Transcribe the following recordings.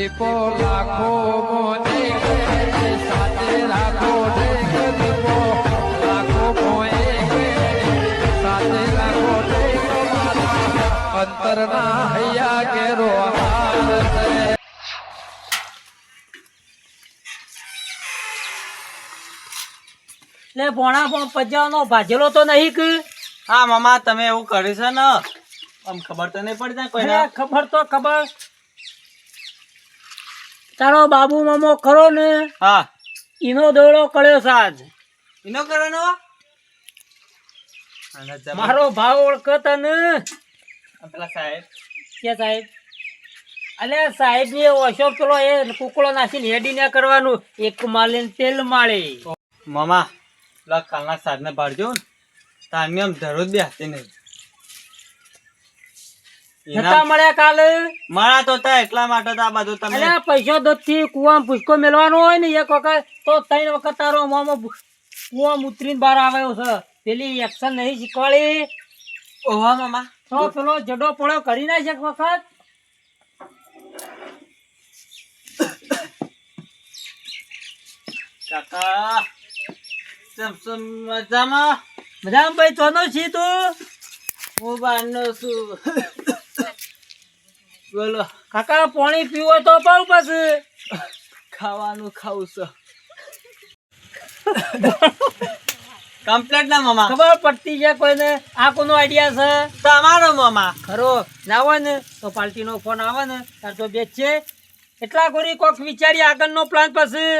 દીપો લાખો મોને સાથે રાખો દીપો લાખો મોએ સાથે રાખો અંતરના હૈયા કેરો હાર છે. લે ભોણા પણ પજાનો ભાજેલો તો નહીં કે? હા મામા તમે એવું કર્યું છે ને આમ ખબર તો નહીં પડતી કોઈને? ખબર તો ખબર. તારો બાબુ મામો ખરો ને? હા. ઈનો દોડો કળ્યો સાજ એનો કરવાનો? મારો ભાવ ઓળખત ને? પેલા સાહેબ. કે સાહેબ? અલે સાહેબની ઓશો પેલો એ કુકડો નાખીને હેડી ને કરવાનું. એક માલે તેલ માળે. મામા પેલા કાલના પાડજો ને. તારની આમ ધરો જ બેસતી નહીં. નતા મળ્યા કાલે? મારા તો તા એટલા માટે તો આ બધું તમે અલે પૈસો દોધ કુવામાં પૂછકો મેળવાનો હોય ને એક વખત તો ત્રણ વખત તારો મામો કુવામાં ઉતરીને બહાર આવ્યો છે. પેલી એક્શન નહીં શીખવાડી. ઓહો મામા. તો પેલો જડો પડો કરી નાખ એક વખત. કાકા મજામાં? બધા ભાઈ ચોનો છી તું? હું બહારનો છું. બોલો કાકા પાણી પીવો તો પાઉં પછી. ખાવાનું ખાવું છું. કમ્પ્લેટ ના મામા. ખબર પડતી છે કોઈને? આ કોનો આઈડિયા છે? તમારો મામા. ખરો. ના હોય ને તો પાર્ટીનો ફોન આવે ને તાર તો બેચ એટલા ગોરી કોક વિચારી આગળનો પ્લાન પછી.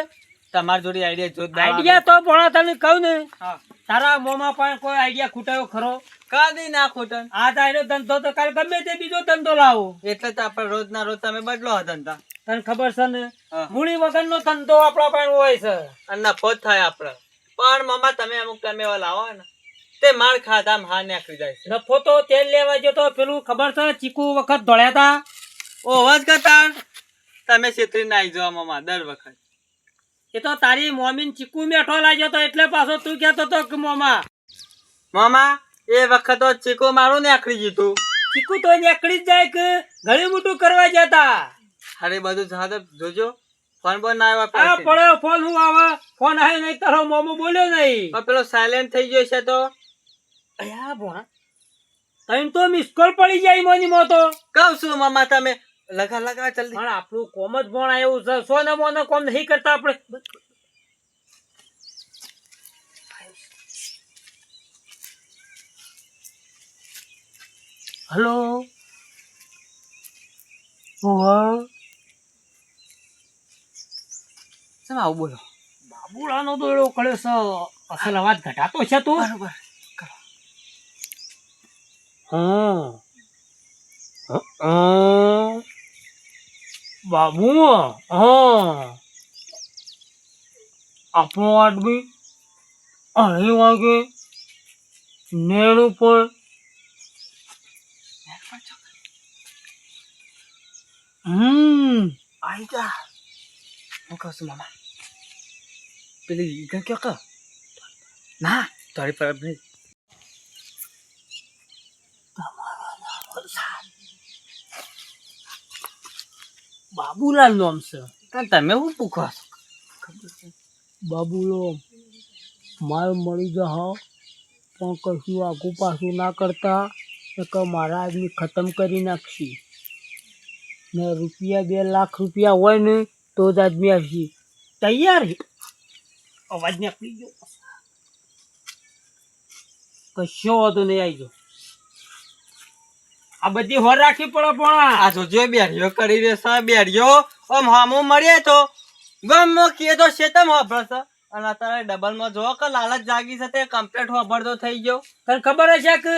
તમારી જોડે આઈડિયા જોરદાર આઈડિયા તો ભણા તને કહું ને. હા. તારા મોમાં પણ કોઈ આઈડિયા ખૂટાયો ખરો? કાદી ના ખૂટન આ તારો ધંધો તો કાલ ગમે તે બીજો ધંધો લાવો. એટલે તો આપણે રોજ ના રોજ તમે બદલો હતા ધંધા. તને ખબર છે ને? હા. વગર નો ધંધો આપણા પણ હોય છે. અને નફો થાય આપણે. પણ મામા તમે અમુક તમે એવા લાવો ને તે માર ખાધા હા નાખી જાય નફો તો તેલ લેવા ગયો તો પેલું ખબર છે ચીકુ વખત ધોળ્યા તા? ઓ અવાજ કરતા. તમે છેતરી ના આવી જવા મામા દર વખત. એ તો તારી મોમીન ચીકુ મેઠો લાગ્યો તો એટલે પાછો તું કહેતો તો કે મોમા. મામા એ વખત તો ચીકુ મારું નેકળી જીતું ચીકુ તો નેકળી જ જાય કે ઘણી મોટું કરવા જતા. અરે બધું જાતે જોજો. ફોન બોન ના આવ્યો આ. પડ્યો ફોન હું આવે ફોન આવે નહીં તારો મોમો બોલ્યો નહીં. પણ પેલો સાયલેન્ટ થઈ ગયો છે તો. અયા ભોણા તઈ તો મિસ કોલ પડી જાય મોની મો તો. કહું છું મામા તમે લગા લગા જલ્દી પણ આપણું કોમ જ ભોણા એવું છે. સોને મોને કોમ નહીં કરતા આપણે? હલો? શેમ આવું બોલો? બાબુડાનો દોડો કળ્યો છે અસલ અવાજ ઘટાતો છે તું. બરોબર. હા હા. બાબુ હા. આપણો આદમી અઢી વાગે નેણ ઉપર હમ. આઈ જા. હું કહું પેલી ઈગા ક્યાં કા ના, તારી પર બાબુલાલ નામ છે. તમે શું પૂછો છો બાબુલો માલ મળી જાઓ પણ કશું આગું પાછું ના કરતા એક મારા આદમી ખતમ કરી નાખશી. ને રૂપિયા બે લાખ રૂપિયા હોય ને તો જ આદમી આવશે. તૈયાર અવાજ નીકળી ગયો. કશો વાંધો નહીં આવી જાઓ. આ બધી હોર રાખવી પડે પણ. આ જોજો બેરીઓ કરી દે સા બેરીઓ આમ હામો મળીએ તો. ગમો કે તો શેતમ વાપરશે અને અત્યારે ડબલમાં જો કે લાલચ જાગી છે તે કમ્પ્લીટ વાપરતો થઈ ગયો. તને ખબર છે કે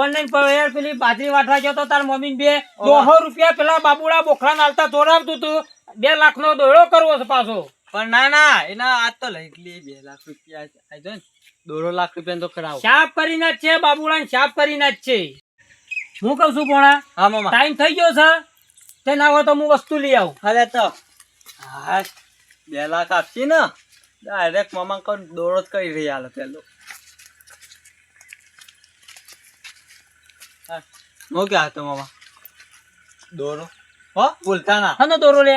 ઓનલાઈન પર યાર પેલી બાજરી વાટવા ગયો તો તાર મમ્મી બે દોઢો રૂપિયા પેલા બાબુડા બોખરા નાલતા ચોરાવતું તું. બે લાખ નો દોડો કરવો છે પાછો. પણ ના ના એના આ તો લઈ લે બે લાખ રૂપિયા. દોઢો લાખ રૂપિયા તો કરાવો. સાફ કરીને જ છે બાબુડા ને સાફ કરીને જ છે. હું કઉ છું પોણા હા મામા. ટાઈમ થઈ ગયો છે તે ના હોય તો હું વસ્તુ લઈ આવું. હવે તો હા બે લાખ આપશી ને? ડાયરેક્ટ મામા કોણ દોડો જ કરી રહી હાલ પેલો. હા. ક્યાં હતો મામા? દોરો. હો ભૂલતા ના. હા દોરો લે.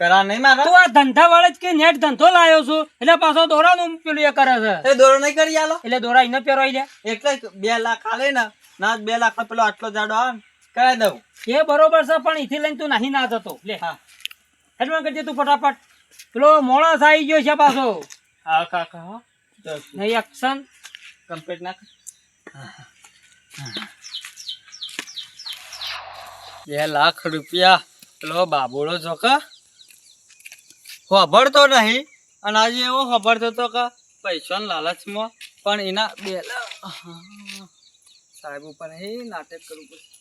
કરા નહીં મારા? તું આ ધંધા વાળે જ કે નેટ ધંધો લાયો છું એટલે પાછો દોરાનું પેલું એ કરે છે. એ દોરો નહીં કરી આલો? એટલે દોરા એને પહેરવાઈ લે. એટલે બે લાખ આલે ને. ના બે લાખ પેલો આટલો જાડો આવે દઉં. એ બરોબર છે પણ એથી લઈને તું નહીં ના જતો. લે. હા. હેડમાં કરજે તું ફટાફટ. પેલો મોણસ આવી ગયો છે પાછો. હા કાકા હો. નહીં એક્શન કમ્પ્લીટ નાખ. બે લાખ રૂપિયા. પેલો બાબુડો છો કા? ખબરતો નહીં. અને આજે એવો ખબરતો હતો કે પૈસાના લાલચમાં. પણ એના બે લાખ. સાહેબ ઉપર હે નાટક કરવું પડશે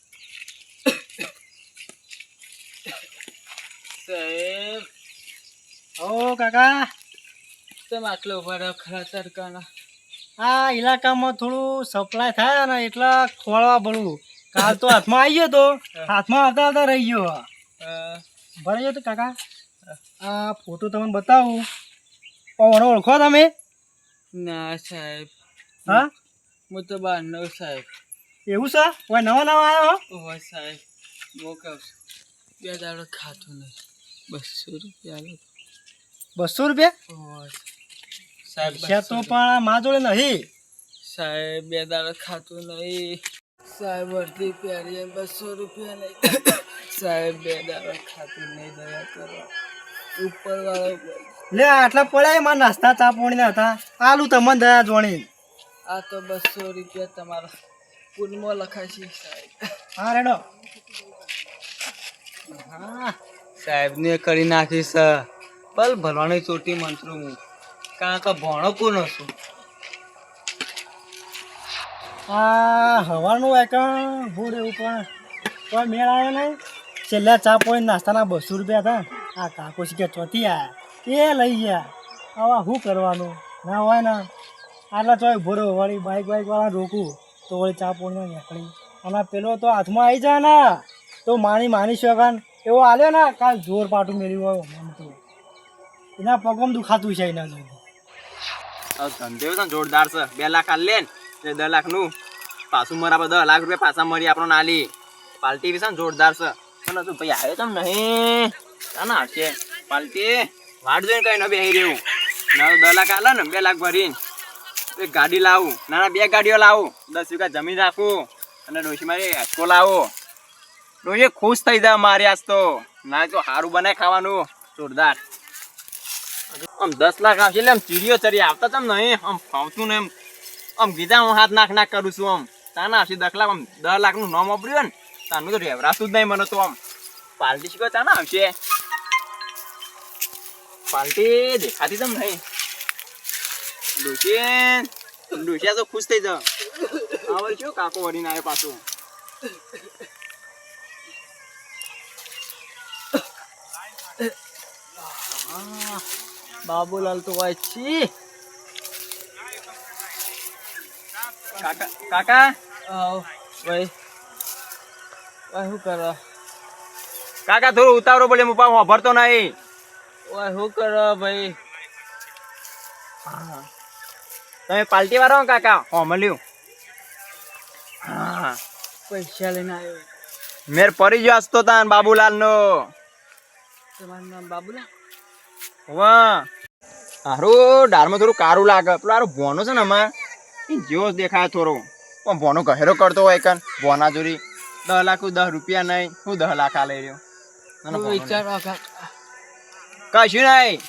સાહેબ. ઓ કાકા. તમે આટલો ઊભા ખરા તડકાના. આ ઇલાકામાં થોડું સપ્લાય થાય ને એટલે ખોળવા પડું કાલ તો હાથમાં આવી ગયો તો હાથમાં આવતા આવતા રહી ગયો ભરાઈ ગયો તો કાકા. આ ફોટો તમને બતાવું. ઓળો ઓળખો તમે. ના સાહેબ. હા? હું તો બહારનો સાહેબ. એવું છે? કોઈ નવા નવા આવ્યો ઓહો સાહેબ છું બે દાડો ખાતું નહીં. બસો રૂપિયા બસો રૂપિયા? સાહેબ તો પણ મા જોડે નહીં. સાહેબ બે દાડો ખાતું નહીં. સાહેબ વર્દી પહેરીએ બસો રૂપિયા નહીં. સાહેબ બે દાડો ખાતું નહીં દયા કરો. ઉપર વાળો લે આટલા પડ્યા મારા નાસ્તા ચા પોણીના હતા. આલુ તમને દયા જોણી. આ તો બસો રૂપિયા તમારા પૂનમાં છે સાહેબ હા રેડો. હા સાહેબને કરી નાખીશ પલ ભરવાની ચોટી મંત્રો હું. કારણ કે ભણો કોનો છું આ હવાનું વાયકણ ભૂડ એવું પણ. કોઈ મેળ આવ્યો નહીં. છેલ્લા ચા પોઈ નાસ્તાના બસો રૂપિયા હતા. આ કાકો કે ચોથી આ એ લઈ ગયા. આવા શું કરવાનું? ના હોય ને. આટલા ચોય ભરો વળી બાઈક બાઈક વાળા રોકું. તો વળી ચા નીકળી. અને પેલો તો હાથમાં આવી જાય ને, તો માની માની શકાન એવો આલ્યો ને, કાલ જોર પાટું મેળ્યું હોય મન તો. એના પગમ દુખાતું છે એના જોડે. ધંધો છે જોરદાર છે. બે લાખ હાલ લે ને દસ લાખનું. પાછું મરા દસ લાખ રૂપિયા પાછા મળી આપણો નાલી. પાલટી ને જોરદાર છે. પણ તું ભાઈ આવ્યો તમ નહીં. ના છે પાલટી વાટ જોઈને કઈ ન બે રહ્યું ના દસ લાખ આલે ને, બે લાખ ભરીને. એક ગાડી લાવું. ના ના, બે ગાડીઓ લાવું. દસ વીઘા જમીન રાખું અને ડોશી મારી હેચકો લાવો. ડોશી, ખુશ થઈ જાય મારે આજ તો. ના તો સારું બનાય ખાવાનું. જોરદાર. આમ દસ લાખ આવશે એટલે આમ ચીડીઓ ચરી આવતા તમ નહીં, આમ ફાવતું ને એમ. આમ ગીધા હું હાથ નાખ નાખ કરું છું આમ. તાના આવશે દસ લાખ, આમ દસ લાખનું નામ વાપર્યું ને, તાનું તો રેવરાતું જ નહીં મને તો આમ. પાલટી શીખો તાના આવશે? પાલટી દેખાતી તમ નહીં. ડુશી ડુશિયા તો ખુશ થઈ જા આવર શું કાકો વળીને આવે પાછો. બાબુલાલ તો હોય છી. કાકા કાકા? આવ. ભાઈ. ભાઈ શું કરો? કાકા થોડું ઉતારો બોલે હું પાછો ભરતો નહીં. ઓય શું કરો ભાઈ? હા. તમે પાલટી વાળો કાકા? હો મળ્યું. હા. પૈસા લઈને આવ્યો. મેર પરી ગયો આસતો તાન બાબુલાલ નો તમારું નામ બાબુલાલ? વાહ. હારું ડાળમાં થોડું કારું લાગે. પેલો હારું ભોનો છે ને અમાર એ જેવો દેખાય થોડો. પણ ભોનો ગહેરો કરતો હોય કન ભોના જોરી દસ લાખ દસ રૂપિયા નહીં હું દસ લાખ આ લઈ રહ્યો. વિચાર કશું નહીં.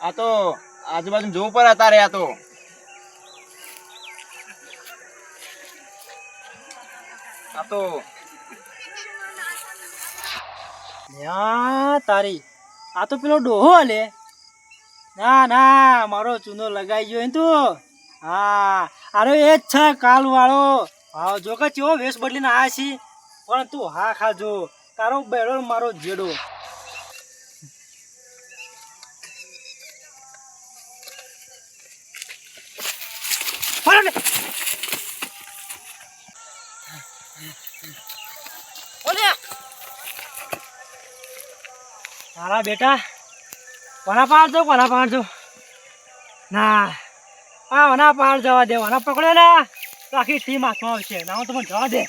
આ તો આજુબાજુ જોવું પડે તારે આ તો. આ તો. તારી. આ તો પેલો ડોહો લે ના ના, મારો ચૂનો લગાઈ ગયો તું. હા અરે એ જ છે કાલ વાળો હા, જો કે ચેવો વેશ બદલીને આવ્યા છી. પણ તું હા ખાજો. તારો બેડો મારો જેડો. તારા બેટા, કોના પાડજો કોના પાડજો ના, આ વના પાડ જવા દે, વના પકડ્યો ને. તો આખી ટીમ હાથમાં આવશે, ના, હું તમને જવા દે.